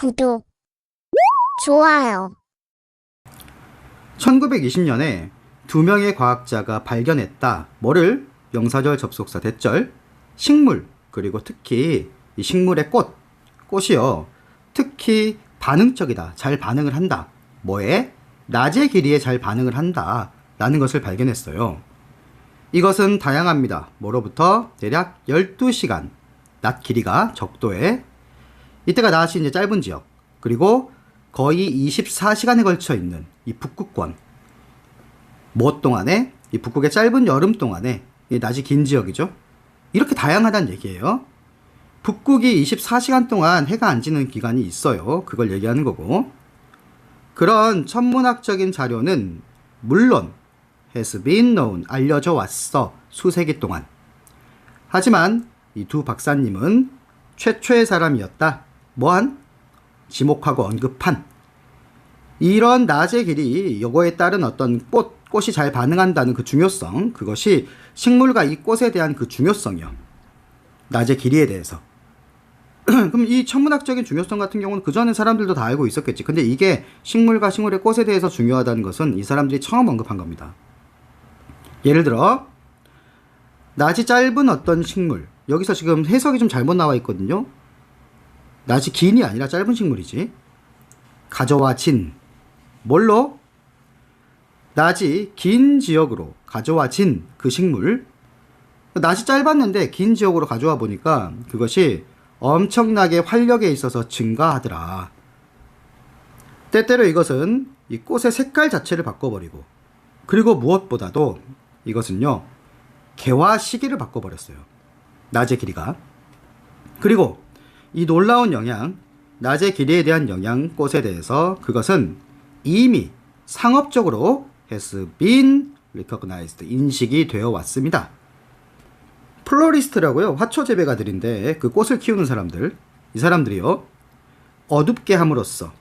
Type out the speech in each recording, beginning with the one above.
구독, 좋아요. 1920년에 두 명의 과학자가 발견했다. 뭐를? 영사절 접속사 대절, 식물, 그리고 특히 이 식물의 꽃, 꽃이요. 특히 반응적이다. 잘 반응을 한다. 뭐에? 낮의 길이에 잘 반응을 한다. 라는 것을 발견했어요. 이것은 다양합니다. 뭐로부터? 대략 12시간. 낮 길이가 적도에 이때가 낮이 이제 짧은 지역 그리고 거의 24시간에 걸쳐 있는 이 북극권 뭐 동안에 이 북극의 짧은 여름 동안에 이 낮이 긴 지역이죠. 이렇게 다양하다는 얘기예요. 북극이 24시간 동안 해가 안 지는 기간이 있어요. 그걸 얘기하는 거고. 그런 천문학적인 자료는 물론 has been known 알려져 왔어 수세기 동안. 하지만 이 두 박사님은 최초의 사람이었다. 뭐한? 지목하고 언급한 이런 낮의 길이 요거에 따른 어떤 꽃, 꽃이 잘 반응한다는 그 중요성, 그것이 식물과 이 꽃에 대한 그 중요성이요. 낮의 길이에 대해서. 그럼 이 천문학적인 중요성 같은 경우는 그전에 사람들도 다 알고 있었겠지. 근데 이게 식물과 식물의 꽃에 대해서 중요하다는 것은 이 사람들이 처음 언급한 겁니다. 예를 들어, 낮이 짧은 어떤 식물. 여기서 지금 해석이 좀 잘못 나와 있거든요. 낮이 긴이 아니라 짧은 식물이지. 가져와 진. 뭘로? 낮이 긴 지역으로 가져와 진 그 식물. 낮이 짧았는데 긴 지역으로 가져와 보니까 그것이 엄청나게 활력에 있어서 증가하더라. 때때로 이것은 이 꽃의 색깔 자체를 바꿔버리고 그리고 무엇보다도 이것은요 개화 시기를 바꿔버렸어요. 낮의 길이가. 그리고 이 놀라운 영향, 낮의 길이에 대한 영향 꽃에 대해서 그것은 이미 상업적으로 has been recognized 인식이 되어 왔습니다. 플로리스트라고요. 화초 재배가들인데 그 꽃을 키우는 사람들 이 사람들이요. 어둡게 함으로써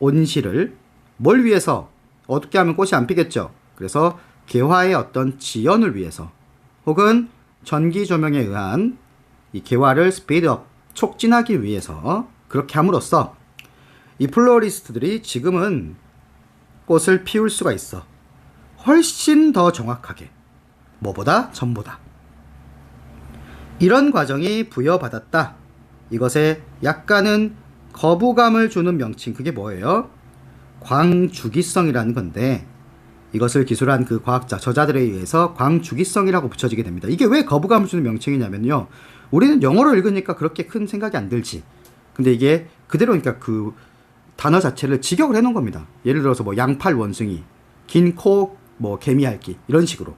온실을 뭘 위해서 어둡게 하면 꽃이 안 피겠죠. 그래서 개화의 어떤 지연을 위해서 혹은 전기 조명에 의한 이 개화를 스피드업 촉진하기 위해서 그렇게 함으로써 이 플로리스트들이 지금은 꽃을 피울 수가 있어. 훨씬 더 정확하게. 뭐보다? 전보다. 이런 과정이 부여받았다. 이것에 약간은 거부감을 주는 명칭, 그게 뭐예요? 광주기성이라는 건데, 이것을 기술한 그 과학자, 저자들에 의해서 광주기성이라고 붙여지게 됩니다. 이게 왜 거부감을 주는 명칭이냐면요. 우리는 영어로 읽으니까 그렇게 큰 생각이 안 들지. 근데 이게 그대로니까 그 단어 자체를 직역을 해놓은 겁니다. 예를 들어서 뭐 양팔 원숭이, 긴 코, 뭐 개미 핥기 이런 식으로.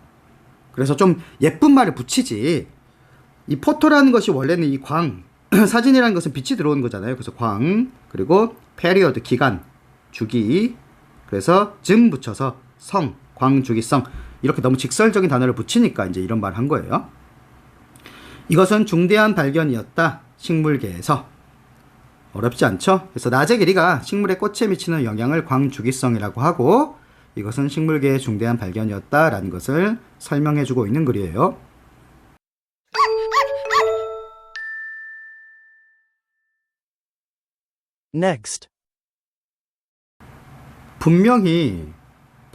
그래서 좀 예쁜 말을 붙이지. 이 포토라는 것이 원래는 이 광, 사진이라는 것은 빛이 들어오는 거잖아요. 그래서 광, 그리고 페리어드 기간, 주기, 그래서 즘 붙여서 성, 광주기성 이렇게 너무 직설적인 단어를 붙이니까 이제 이런 말 한 거예요. 이것은 중대한 발견이었다. 식물계에서. 어렵지 않죠? 그래서 낮의 길이가 식물의 꽃에 미치는 영향을 광주기성이라고 하고 이것은 식물계의 중대한 발견이었다라는 것을 설명해 주고 있는 글이에요. Next. 분명히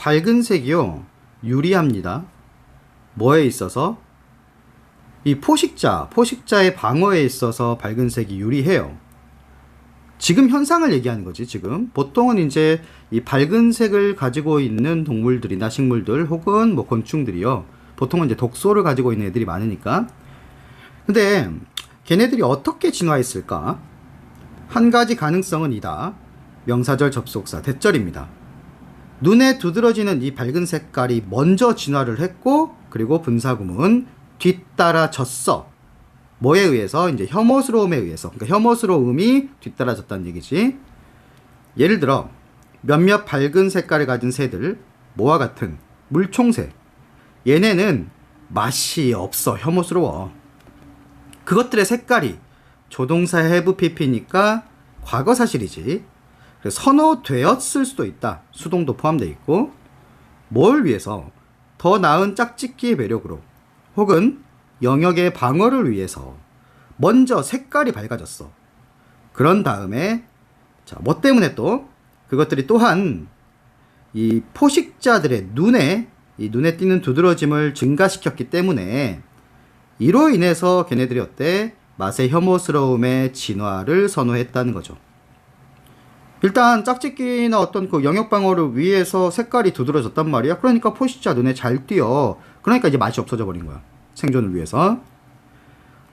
밝은 색이요 유리합니다. 뭐에 있어서? 이 포식자, 포식자의 방어에 있어서 밝은 색이 유리해요. 지금 현상을 얘기하는 거지, 지금. 보통은 이제 이 밝은 색을 가지고 있는 동물들이나 식물들 혹은 뭐 곤충들이요. 보통은 이제 독소를 가지고 있는 애들이 많으니까. 근데 걔네들이 어떻게 진화했을까? 한 가지 가능성은 이다. 명사절 접속사 대절입니다. 눈에 두드러지는 이 밝은 색깔이 먼저 진화를 했고 그리고 분사구문 뒤따라졌어. 뭐에 의해서 이제 혐오스러움에 의해서 그러니까 혐오스러움이 뒤따라졌다는 얘기지. 예를 들어 몇몇 밝은 색깔을 가진 새들 뭐와 같은 물총새 얘네는 맛이 없어 혐오스러워. 그것들의 색깔이 조동사 have pp니까 과거 사실이지. 선호되었을 수도 있다. 수동도 포함되어 있고 뭘 위해서 더 나은 짝짓기의 매력으로 혹은 영역의 방어를 위해서 먼저 색깔이 밝아졌어. 그런 다음에 자, 뭐 때문에 또 그것들이 또한 이 포식자들의 눈에 이 눈에 띄는 두드러짐을 증가시켰기 때문에 이로 인해서 걔네들이 어때 맛의 혐오스러움의 진화를 선호했다는 거죠. 일단 짝짓기나 어떤 그 영역 방어를 위해서 색깔이 두드러졌단 말이야. 그러니까 포식자 눈에 잘 띄어. 그러니까 이제 맛이 없어져 버린 거야. 생존을 위해서.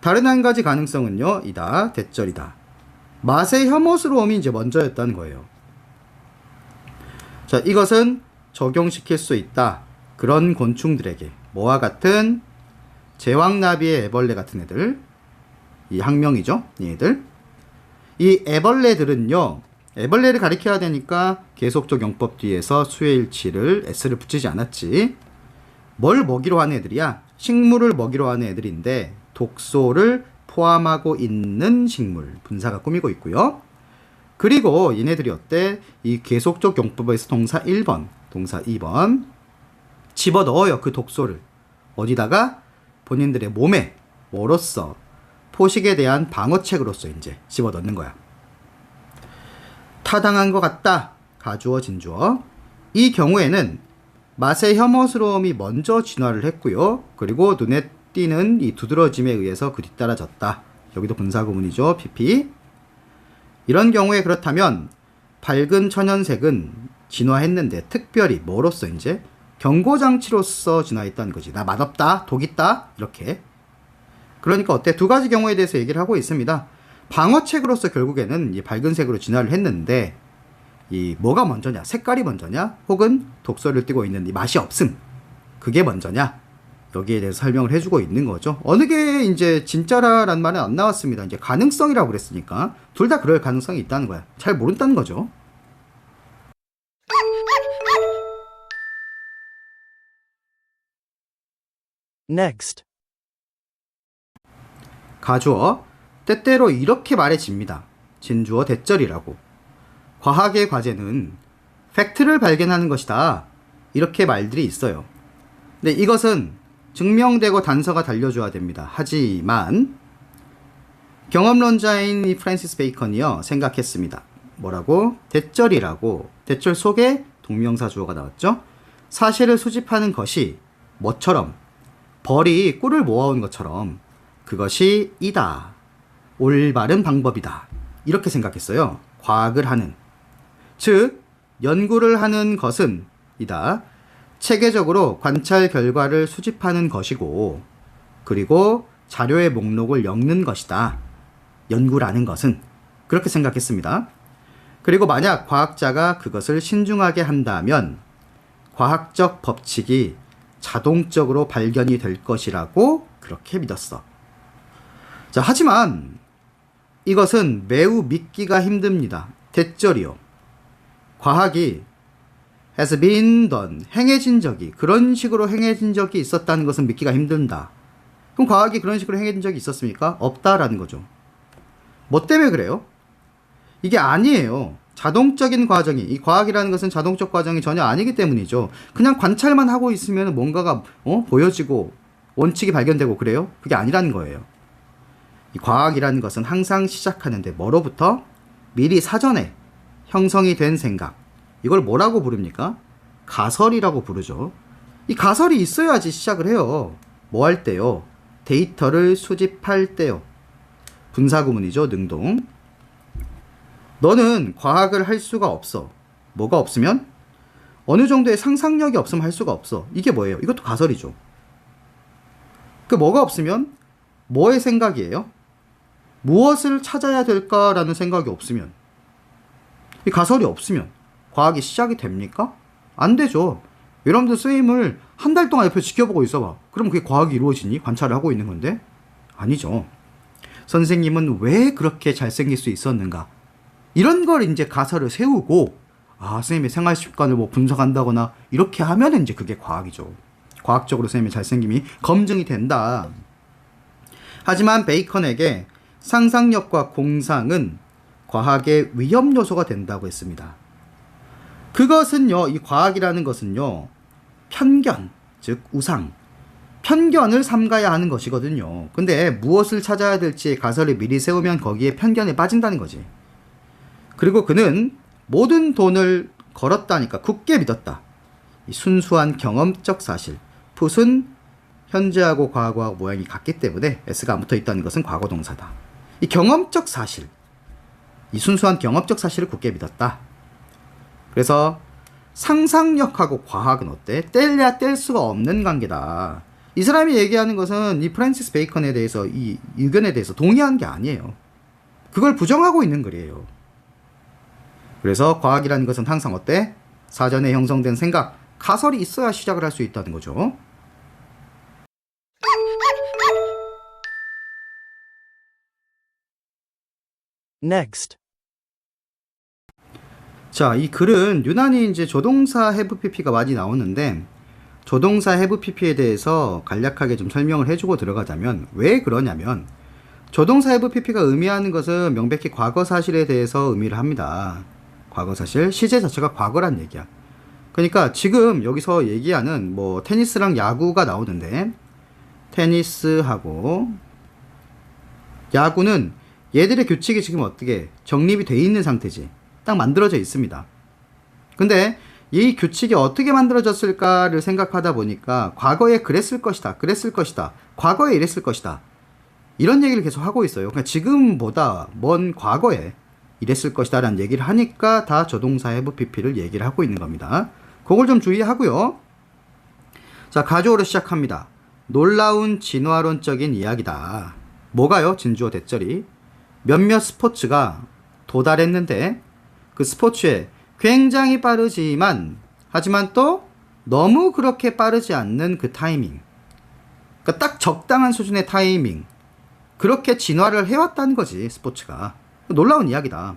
다른 한 가지 가능성은요. 이다. 대절이다. 맛의 혐오스러움이 이제 먼저였다는 거예요. 자, 이것은 적용시킬 수 있다. 그런 곤충들에게 뭐와 같은 제왕나비의 애벌레 같은 애들, 이 학명이죠, 이 애들. 이 애벌레들은요, 애벌레를 가리켜야 되니까 계속적 용법 뒤에서 수혜일치를 s를 붙이지 않았지. 뭘 먹이로 하는 애들이야? 식물을 먹이로 하는 애들인데 독소를 포함하고 있는 식물 분사가 꾸미고 있고요. 그리고 얘네들이 어때? 이 계속적 용법에서 동사 1번, 동사 2번 집어 넣어요. 그 독소를. 어디다가? 본인들의 몸에 뭐로써 포식에 대한 방어책으로서 이제 집어 넣는 거야. 타당한 것 같다. 가주어 진주어. 이 경우에는 맛의 혐오스러움이 먼저 진화를 했고요. 그리고 눈에 띄는 이 두드러짐에 의해서 그 뒤따라졌다. 여기도 분사구문이죠. PP. 이런 경우에 그렇다면 밝은 천연색은 진화했는데 특별히 뭐로써 이제 경고장치로서 진화했다는 거지. 나 맛없다, 독 있다, 이렇게. 그러니까 어때? 두 가지 경우에 대해서 얘기를 하고 있습니다. 방어책으로서 결국에는 이 밝은 색으로 진화를 했는데, 이 뭐가 먼저냐? 색깔이 먼저냐? 혹은 독소를 띠고 있는 이 맛이 없음. 그게 먼저냐? 여기에 대해서 설명을 해주고 있는 거죠. 어느 게 이제 진짜라는 말은 안 나왔습니다. 이제 가능성이라고 그랬으니까 둘 다 그럴 가능성이 있다는 거야. 잘 모른다는 거죠. Next. 가주어 때때로 이렇게 말해집니다. 진주어 대절이라고. 과학의 과제는 팩트를 발견하는 것이다. 이렇게 말들이 있어요. 근데 이것은 증명되고 단서가 달려줘야 됩니다. 하지만 경험론자인 이 프랜시스 베이컨이요 생각했습니다. 뭐라고? 대절이라고. 대절 속에 동명사 주어가 나왔죠. 사실을 수집하는 것이 뭐처럼 벌이 꿀을 모아온 것처럼 그것이 이다. 올바른 방법이다. 이렇게 생각했어요. 과학을 하는. 즉, 연구를 하는 것은 이다. 체계적으로 관찰 결과를 수집하는 것이고, 그리고 자료의 목록을 엮는 것이다. 연구라는 것은. 그렇게 생각했습니다. 그리고 만약 과학자가 그것을 신중하게 한다면, 과학적 법칙이 자동적으로 발견이 될 것이라고 그렇게 믿었어. 자, 하지만 이것은 매우 믿기가 힘듭니다. 대절이요. 과학이 has been done, 행해진 적이, 그런 식으로 행해진 적이 있었다는 것은 믿기가 힘든다. 그럼 과학이 그런 식으로 행해진 적이 있었습니까? 없다라는 거죠. 뭐 때문에 그래요? 이게 아니에요. 자동적인 과정이, 이 과학이라는 것은 자동적 과정이 전혀 아니기 때문이죠. 그냥 관찰만 하고 있으면 뭔가가, 어? 보여지고, 원칙이 발견되고 그래요? 그게 아니라는 거예요. 이 과학이라는 것은 항상 시작하는데 뭐로부터? 미리 사전에 형성이 된 생각. 이걸 뭐라고 부릅니까? 가설이라고 부르죠. 이 가설이 있어야지 시작을 해요. 뭐 할 때요? 데이터를 수집할 때요. 분사구문이죠, 능동. 너는 과학을 할 수가 없어. 뭐가 없으면? 어느 정도의 상상력이 없으면 할 수가 없어. 이게 뭐예요? 이것도 가설이죠. 그 뭐가 없으면 뭐의 생각이에요? 무엇을 찾아야 될까라는 생각이 없으면 이 가설이 없으면 과학이 시작이 됩니까? 안 되죠. 여러분들 선생님을 한 달 동안 옆에 지켜보고 있어봐. 그럼 그게 과학이 이루어지니? 관찰을 하고 있는 건데? 아니죠. 선생님은 왜 그렇게 잘생길 수 있었는가? 이런 걸 이제 가설을 세우고, 아, 선생님의 생활 습관을 뭐 분석한다거나, 이렇게 하면 이제 그게 과학이죠. 과학적으로 선생님의 잘생김이 검증이 된다. 하지만 베이컨에게 상상력과 공상은 과학의 위험 요소가 된다고 했습니다. 그것은요, 이 과학이라는 것은요, 편견, 즉, 우상, 편견을 삼가야 하는 것이거든요. 근데 무엇을 찾아야 될지 가설을 미리 세우면 거기에 편견에 빠진다는 거지. 그리고 그는 모든 돈을 걸었다니까 굳게 믿었다. 이 순수한 경험적 사실. 풋은 현재하고 과거하고 모양이 같기 때문에 s가 안 붙어 있다는 것은 과거 동사다. 이 경험적 사실. 이 순수한 경험적 사실을 굳게 믿었다. 그래서 상상력하고 과학은 어때? 뗄래야 뗄 수가 없는 관계다. 이 사람이 얘기하는 것은 이 프랜시스 베이컨에 대해서 이 의견에 대해서 동의한 게 아니에요. 그걸 부정하고 있는 글이에요. 그래서 과학이라는 것은 항상 어때? 사전에 형성된 생각, 가설이 있어야 시작을 할 수 있다는 거죠. Next. 자, 이 글은 유난히 이제 조동사 have pp가 많이 나오는데 조동사 have pp에 대해서 간략하게 좀 설명을 해주고 들어가자면 왜 그러냐면 조동사 have pp가 의미하는 것은 명백히 과거 사실에 대해서 의미를 합니다. 과거 사실, 시제 자체가 과거란 얘기야. 그러니까 지금 여기서 얘기하는 뭐 테니스랑 야구가 나오는데 테니스하고 야구는 얘들의 규칙이 지금 어떻게 정립이 돼 있는 상태지. 딱 만들어져 있습니다. 근데 이 규칙이 어떻게 만들어졌을까를 생각하다 보니까 과거에 그랬을 것이다. 그랬을 것이다. 과거에 이랬을 것이다. 이런 얘기를 계속 하고 있어요. 그러니까 지금보다 먼 과거에 이랬을 것이다 라는 얘기를 하니까 다 조동사 have pp를 얘기를 하고 있는 겁니다. 그걸 좀 주의하고요. 자, 가주어로 시작합니다. 놀라운 진화론적인 이야기다. 뭐가요? 진주어 대절이. 몇몇 스포츠가 도달했는데 그 스포츠에 굉장히 빠르지만 하지만 또 너무 그렇게 빠르지 않는 그 타이밍. 그러니까 딱 적당한 수준의 타이밍. 그렇게 진화를 해왔다는 거지, 스포츠가. 놀라운 이야기다.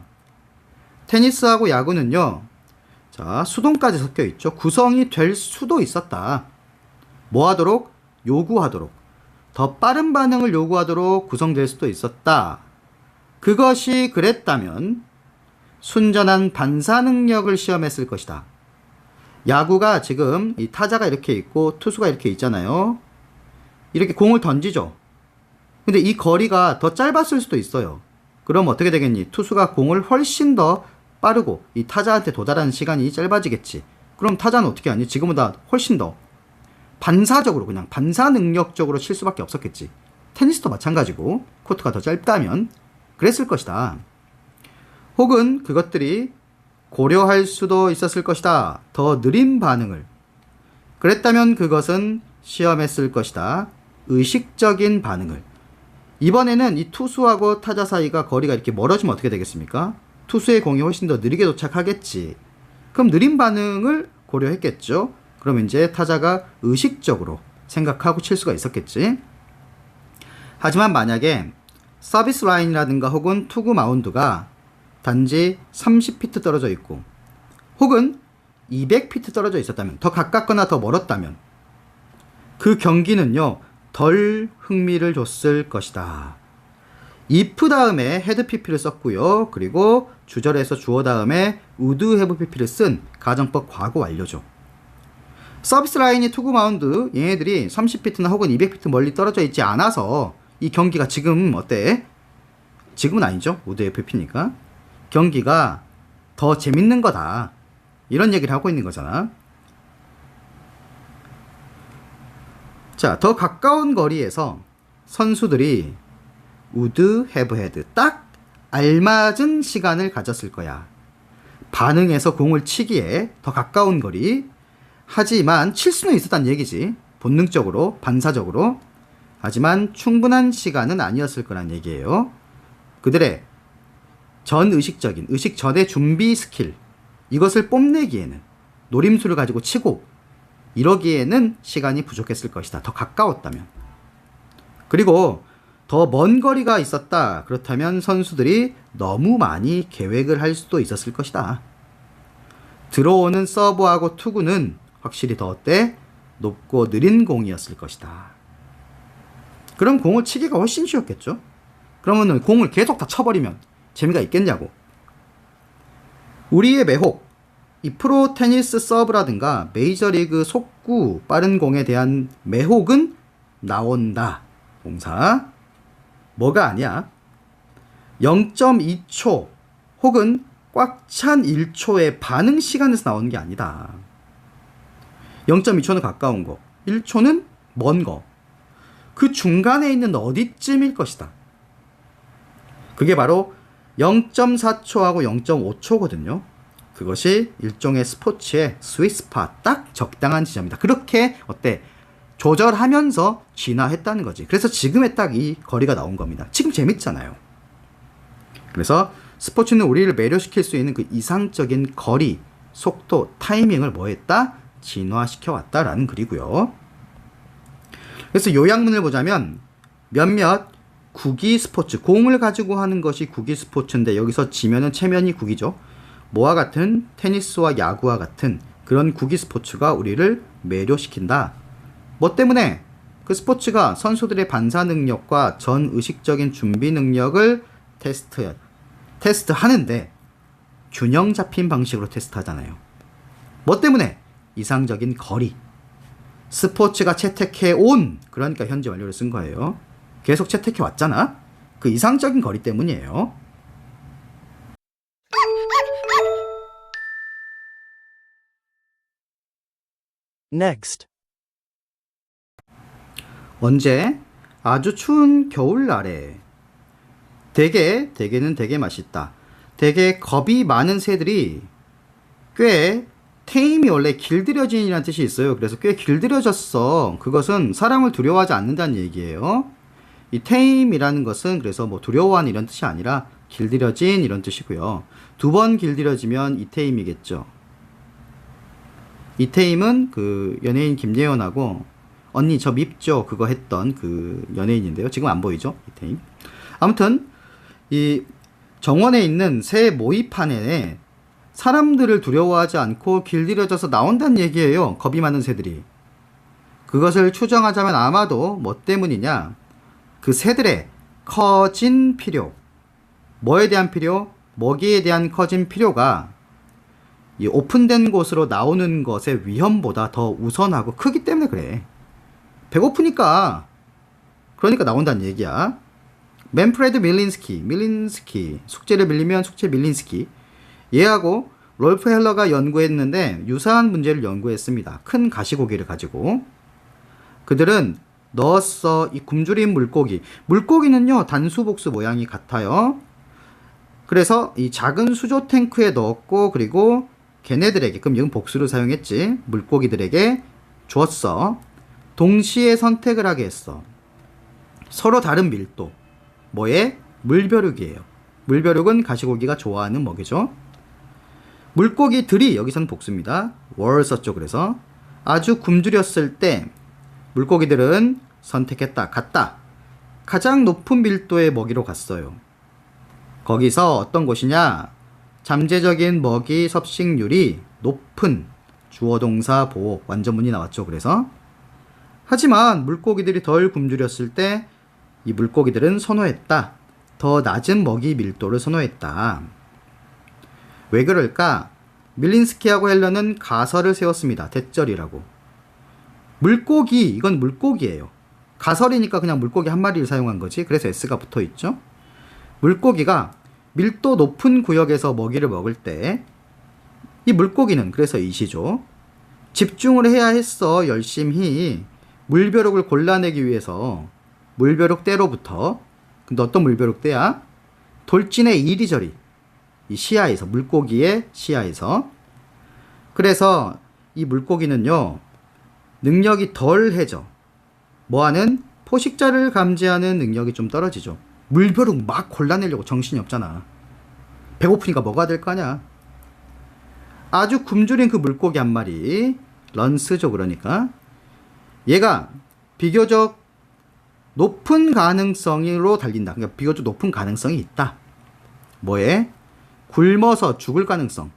테니스하고 야구는요, 자, 수동까지 섞여 있죠. 구성이 될 수도 있었다. 뭐 하도록? 요구하도록. 더 빠른 반응을 요구하도록 구성될 수도 있었다. 그것이 그랬다면 순전한 반사 능력을 시험했을 것이다. 야구가 지금 이 타자가 이렇게 있고 투수가 이렇게 있잖아요. 이렇게 공을 던지죠. 근데 이 거리가 더 짧았을 수도 있어요. 그럼 어떻게 되겠니? 투수가 공을 훨씬 더 빠르고 이 타자한테 도달하는 시간이 짧아지겠지. 그럼 타자는 어떻게 하니? 지금보다 훨씬 더 반사적으로 그냥 반사 능력적으로 칠 수밖에 없었겠지. 테니스도 마찬가지고 코트가 더 짧다면 그랬을 것이다. 혹은 그것들이 고려할 수도 있었을 것이다. 더 느린 반응을. 그랬다면 그것은 시험했을 것이다. 의식적인 반응을. 이번에는 이 투수하고 타자 사이가 거리가 이렇게 멀어지면 어떻게 되겠습니까? 투수의 공이 훨씬 더 느리게 도착하겠지. 그럼 느린 반응을 고려했겠죠. 그럼 이제 타자가 의식적으로 생각하고 칠 수가 있었겠지. 하지만 만약에 서비스 라인이라든가 혹은 투구 마운드가 단지 30피트 떨어져 있고 혹은 200피트 떨어져 있었다면 더 가깝거나 더 멀었다면 그 경기는요 덜 흥미를 줬을 것이다. if 다음에 had pp를 썼고요. 그리고 주절에서 주어 다음에 would have pp를 쓴 가정법 과거 완료죠. 서비스 라인이 투구 마운드 얘네들이 30피트나 혹은 200피트 멀리 떨어져 있지 않아서 이 경기가 지금 어때? 지금은 아니죠. have pp니까. 경기가 더 재밌는 거다. 이런 얘기를 하고 있는 거잖아. 자, 더 가까운 거리에서 선수들이 would have had 딱 알맞은 시간을 가졌을 거야. 반응해서 공을 치기에 더 가까운 거리. 하지만 칠 수는 있었단 얘기지. 본능적으로, 반사적으로. 하지만 충분한 시간은 아니었을 거란 얘기예요. 그들의 전 의식적인, 의식 전의 준비 스킬. 이것을 뽐내기에는 노림수를 가지고 치고 이러기에는 시간이 부족했을 것이다. 더 가까웠다면. 그리고 더 먼 거리가 있었다. 그렇다면 선수들이 너무 많이 계획을 할 수도 있었을 것이다. 들어오는 서브하고 투구는 확실히 더 어때? 높고 느린 공이었을 것이다. 그럼 공을 치기가 훨씬 쉬웠겠죠? 그러면 공을 계속 다 쳐버리면 재미가 있겠냐고. 우리의 매혹, 이 프로 테니스 서브라든가 메이저리그 속구 빠른 공에 대한 매혹은 나온다. 동사. 뭐가 아니야. 0.2초 혹은 꽉 찬 1초의 반응 시간에서 나오는 게 아니다. 0.2초는 가까운 거, 1초는 먼 거. 그 중간에 있는 어디쯤일 것이다. 그게 바로 0.4초하고 0.5초거든요. 그것이 일종의 스포츠의 스위스파 딱 적당한 지점이다. 그렇게 어때? 조절하면서 진화했다는 거지. 그래서 지금의 딱 이 거리가 나온 겁니다. 지금 재밌잖아요. 그래서 스포츠는 우리를 매료시킬 수 있는 그 이상적인 거리, 속도, 타이밍을 뭐 했다? 진화시켜 왔다라는 글이고요. 그래서 요약문을 보자면 몇몇 구기 스포츠, 공을 가지고 하는 것이 구기 스포츠인데 여기서 지면은 체면이 구기죠. 뭐와 같은 테니스와 야구와 같은 그런 구기 스포츠가 우리를 매료시킨다. 뭐 때문에 그 스포츠가 선수들의 반사 능력과 전 의식적인 준비 능력을 테스트 테스트 하는데 균형 잡힌 방식으로 테스트 하잖아요. 뭐 때문에 이상적인 거리 스포츠가 채택해 온 그러니까 현재 완료를 쓴 거예요. 계속 채택해 왔잖아. 그 이상적인 거리 때문이에요. Next. 언제? 아주 추운 겨울날에. 대게, 대게는 되게 맛있다. 되게 겁이 많은 새들이 꽤 테임이 원래 길들여진이라는 뜻이 있어요. 그래서 꽤 길들여졌어. 그것은 사람을 두려워하지 않는다는 얘기예요. 이 테임이라는 것은 그래서 뭐 두려워하는 이런 뜻이 아니라 길들여진 이런 뜻이고요. 두 번 길들여지면 이 테임이겠죠. 이태임은 그 연예인 김예원하고 언니 저 밉죠 그거 했던 그 연예인인데요. 지금 안 보이죠 이태임. 아무튼 이 정원에 있는 새 모이판에 사람들을 두려워하지 않고 길들여져서 나온다는 얘기예요. 겁이 많은 새들이. 그것을 추정하자면 아마도 뭐 때문이냐? 그 새들의 커진 필요. 뭐에 대한 필요? 먹이에 대한 커진 필요가 이 오픈된 곳으로 나오는 것의 위험보다 더 우선하고 크기 때문에 그래. 배고프니까. 그러니까 나온다는 얘기야. 맨프레드 밀린스키, 밀린스키, 숙제를 밀리면 숙제 밀린스키. 얘하고 롤프 헬러가 연구했는데 유사한 문제를 연구했습니다. 큰 가시고기를 가지고. 그들은 넣었어 이 굶주린 물고기. 물고기는요 단수복수 모양이 같아요. 그래서 이 작은 수조 탱크에 넣었고 그리고 걔네들에게 그럼 이건 복수를 사용했지 물고기들에게 주었어. 동시에 선택을 하게 했어. 서로 다른 밀도. 뭐에? 물벼룩이에요. 물벼룩은 가시고기가 좋아하는 먹이죠. 물고기들이 여기선 복수입니다. 월 썼죠. 그래서 아주 굶주렸을 때 물고기들은 선택했다. 갔다. 가장 높은 밀도의 먹이로 갔어요. 거기서 어떤 곳이냐? 잠재적인 먹이 섭식률이 높은 주어 동사 보호 완전문이 나왔죠. 그래서 하지만 물고기들이 덜 굶주렸을 때 이 물고기들은 선호했다. 더 낮은 먹이 밀도를 선호했다. 왜 그럴까? 밀린스키하고 헬러는 가설을 세웠습니다. 대절이라고. 물고기, 이건 물고기예요. 가설이니까 그냥 물고기 한 마리를 사용한 거지. 그래서 S가 붙어 있죠. 물고기가 밀도 높은 구역에서 먹이를 먹을 때 이 물고기는 그래서 이시죠. 집중을 해야 했어. 열심히 물벼룩을 골라내기 위해서 물벼룩 떼로부터 근데 어떤 물벼룩 떼야? 돌진의 이리저리 이 시야에서 물고기의 시야에서. 그래서 이 물고기는요 능력이 덜해져. 뭐하는? 포식자를 감지하는 능력이 좀 떨어지죠. 물벼룩 막 골라내려고 정신이 없잖아. 배고프니까 먹어야 될거 아니야. 아주 굶주린 그 물고기 한 마리 런스죠 그러니까. 얘가 비교적 높은 가능성으로 달린다. 그러니까 비교적 높은 가능성이 있다. 뭐에? 굶어서 죽을 가능성.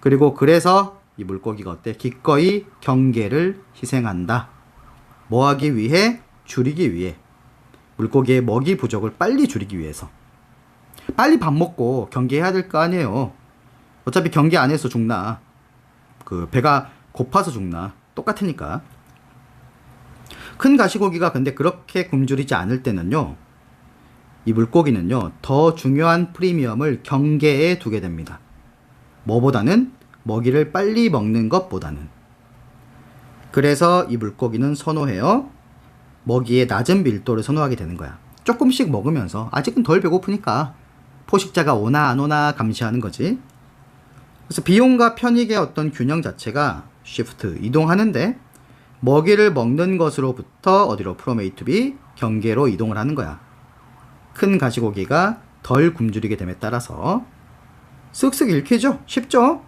그리고 그래서 이 물고기가 어때? 기꺼이 경계를 희생한다. 뭐 하기 위해? 줄이기 위해. 물고기의 먹이 부족을 빨리 줄이기 위해서. 빨리 밥 먹고 경계해야 될 거 아니에요. 어차피 경계 안 해서 죽나. 그 배가 고파서 죽나. 똑같으니까. 큰 가시고기가 근데 그렇게 굶주리지 않을 때는요. 이 물고기는요, 더 중요한 프리미엄을 경계에 두게 됩니다. 뭐보다는 먹이를 빨리 먹는 것보다는. 그래서 이 물고기는 선호해요. 먹이의 낮은 밀도를 선호하게 되는 거야. 조금씩 먹으면서 아직은 덜 배고프니까 포식자가 오나 안 오나 감시하는 거지. 그래서 비용과 편익의 어떤 균형 자체가 쉬프트 이동하는데 먹이를 먹는 것으로부터 어디로 B 경계로 이동을 하는 거야. 큰 가시고기가 덜 굶주리게 됨에 따라서 쓱쓱 읽히죠? 쉽죠?